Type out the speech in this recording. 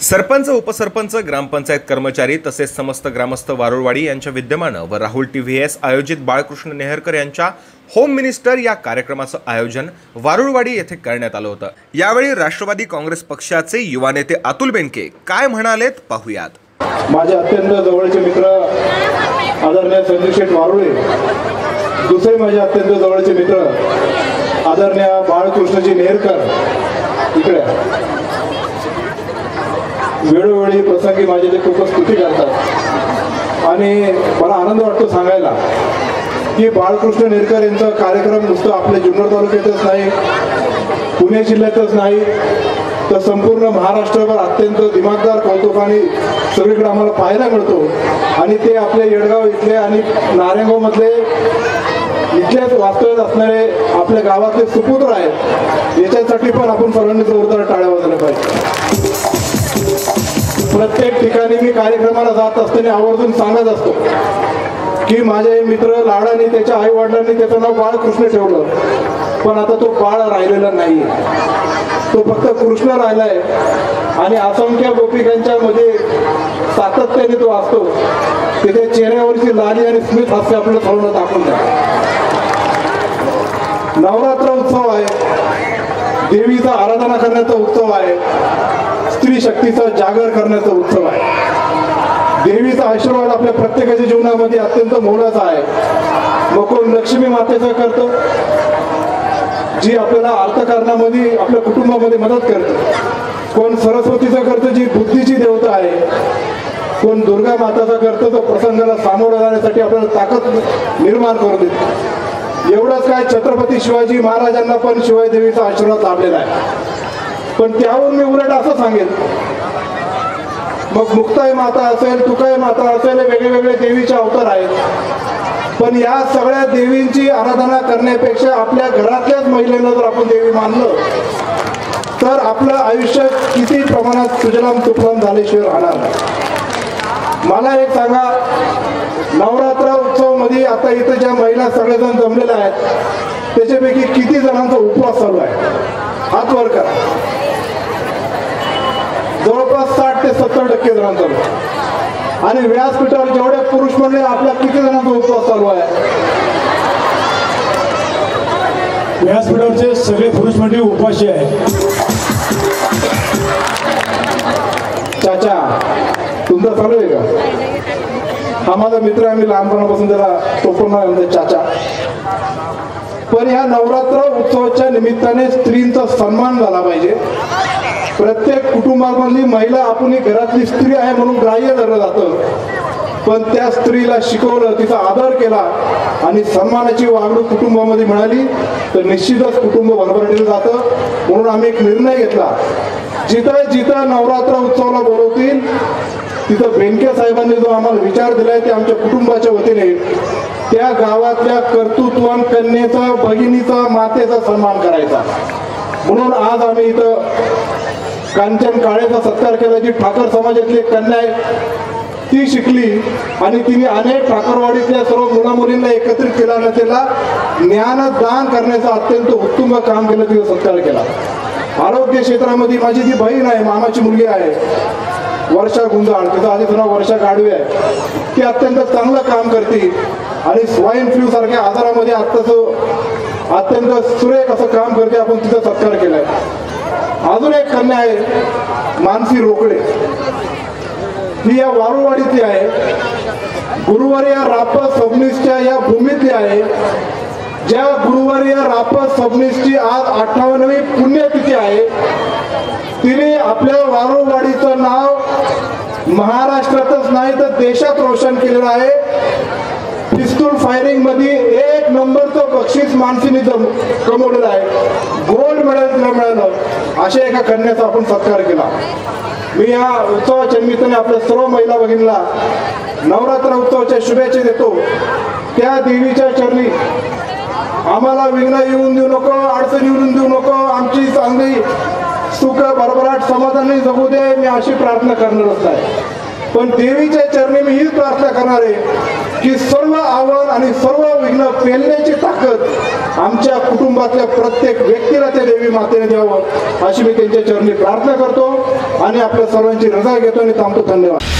सरपंच उपसरपंच ग्रामपंचायत कर्मचारी तसेच समस्त ग्रामस्थ वारुळवाडी यांच्या विद्यमानं व राहुल टी व्ही एस आयोजित बाळकृष्ण नेहरकर यांच्या होम मिनिस्टर या कार्यक्रमाचं आयोजन वारुळवाडी येथे करण्यात आलं होतं. यावेळी राष्ट्रवादी काँग्रेस पक्षाचे युवा नेते अतुल बेनके काय म्हणालेत पाहुयात. माझे अत्यंत जवळचे मित्र आदरणीय संजय शेठ वारुळे दुसरे माझे अत्यंत जवळचे मित्र आदरणीय बाळकृष्णजी नेहरकर इकडे वेळोवेळी प्रसंगी माझे ते खूपच स्तुती करतात. आणि मला आनंद वाटतो सांगायला की बाळकृष्ण नेरकर यांचा कार्यक्रम नुसतं आपल्या जुन्नर तालुक्यातच नाही पुणे जिल्ह्यातच नाही तर संपूर्ण महाराष्ट्रभर अत्यंत दिमागदार कौतुकाने सगळीकडे आम्हाला पाहायला मिळतो. आणि ते आपल्या येडगाव इथले आणि नारायणगावमधले इथल्याच वास्तव्यात असणारे आपल्या गावातले सुपुत्र आहेत. याच्यासाठी पण आपण सर्वांनी कार्यक्रमाला जात असताना आवर्जून सांगत असतो की माझे मित्र लाडाने त्याच्या आई वडिलांनी त्याचं नाव बाळकृष्ण ठेवलं. पण आता तो बाळ राहिलेला नाही तो फक्त कृष्ण राहिलाय. आणि असंख्य गोपिकांच्या मध्ये सातत्याने तो असतो. तिथे चेहऱ्यावरची लाली आणि स्मित हास्य आपल्याला सर्वांना दाखवून द्या. नवरात्र उत्सव आहे. देवीचा आराधना करण्याचा उत्सव आहे. स्त्री शक्तीचा जागर करण्याचा उत्सव आहे. देवीचा आशीर्वाद आपल्या प्रत्येकाच्या जीवनामध्ये अत्यंत मोलाचा आहे. मग कोण लक्ष्मी मातेचा करतो जी आपल्याला अर्थकारणामध्ये आपल्या कुटुंबामध्ये मदत करते. कोण सरस्वतीचं करतं जी बुद्धीची देवता आहे. कोण दुर्गा माताचा करतं तो प्रसंगाला सामोरं जाण्यासाठी आपल्याला ताकद निर्माण करून देते. एवढंच काय छत्रपती शिवाजी महाराजांना पण शिवाय देवीचा आशीर्वाद लाभलेला आहे. पण त्यावर मी उलट असं सांगेन मग मुक्ताई माता असेल तुकाई माता असेल हे वेगळे वेगळे देवीचे अवतार आहेत. पण या सगळ्या देवींची आराधना करण्यापेक्षा आपल्या घरातल्याच महिलेनं जर आपण देवी मानलं तर आपलं आयुष्य किती प्रमाणात सुजलाम तुफलाम झाल्याशिवाय राहणार नाही. मला एक सांगा नवरात्र उत्सवमध्ये आता इथं ज्या महिला सगळेजण जमलेल्या आहेत त्याच्यापैकी किती जणांचा उपवास चालू आहे? हात वर करा. जवळपास साठ सत्तर टक्के जणांचा आणि व्यासपीठावर जेवढे पुरुष म्हणले आपला किती जणांचा उपवास चालू आहे? व्यासपीठावरचे सगळे पुरुष मंडळी उपाशी आहे चाचा तुमचा चालू आहे का? हा माझा मित्र आहे मी लहानपणापासून त्याला टोपण म्हणतात चाचा. पण ह्या नवरात्र उत्सवाच्या निमित्ताने स्त्रींचा सन्मान झाला पाहिजे. प्रत्येक कुटुंबामधली महिला आपण घरातली स्त्री आहे म्हणून ग्राह्य धरलं जातं. पण त्या स्त्रीला शिकवलं तिचा आदर केला आणि सन्मानाची वागणूक कुटुंबामध्ये मिळाली तर निश्चितच कुटुंब भरभरलेलं जातं म्हणून आम्ही एक निर्णय घेतला. जिथं जिथं नवरात्र उत्सवाला बोलवतील तिथं बेनके साहेबांनी जो आम्हाला विचार दिलाय ते आमच्या कुटुंबाच्या वतीने त्या गावातल्या कर्तृत्वान कन्येचा भगिनीचा मातेचा सन्मान करायचा. म्हणून आज आम्ही इथं कांचन काळेचा सत्कार केला जी ठाकर समाजातली कन्या आहे ती शिकली आणि तिने अनेक ठाकरवाडीतल्या सर्व मुला मुलींना एकत्रित केला आणि त्याला ज्ञानदान करण्याचं अत्यंत उत्तुंग काम केलं तिथं सत्कार केला. आरोग्य क्षेत्रामध्ये माझी ती बहीण आहे मामाची मुलगी आहे वर्षा गुंजाळ तिचं आधीच नाव वर्षा गाडवे आहे ती अत्यंत चांगलं काम करते. आणि स्वाईन फ्लू सारख्या आजारामध्ये आत्ताचं अत्यंत सुरेख असं काम करते आपण तिचा सत्कार केलाय. अजून एक कन्या आहे मानसी रोकडे. ही या वारुवाडीतली आहे. गुरुवारी या रापस सबनीसच्या या भूमीतली आहे. ज्या गुरुवारी या रापस सबनीसची आज अठ्ठावन्नवी पुण्यतिथी आहे तिने आपल्या वारुवाडीचं नाव महाराष्ट्रातच नाही तर देशात रोशन केलेलं आहे. पिस्तूल फायरिंगमध्ये एक नंबरचं बक्षीस मानसीने जम- कमवलेलं आहे. गोल्ड मेडल न मिळालं. अशा एका कन्याचा आपण सत्कार केला. मी या उत्सवाच्या निमित्ताने आपल्या सर्व महिला भगिनीला नवरात्र उत्सवाच्या शुभेच्छा देतो. त्या देवीच्या चरणी आम्हाला विघ्न येऊन देऊ नको अडचण येऊन देऊ नको. आमची चांगली सुख भरभराट समाधानी जगू दे. मी अशी प्रार्थना करणारच आहे. पण देवीच्या चरणी मी हीच प्रार्थना करणार आहे की सर्व आव्हान आणि सर्व विघ्न पेलण्याची ताकद आमच्या कुटुंबातल्या प्रत्येक व्यक्तीला त्या देवी मातेने द्यावं अशी मी त्यांच्या चरणी प्रार्थना करतो आणि आपल्या सर्वांची रजा घेतो आणि थांबतो. धन्यवाद.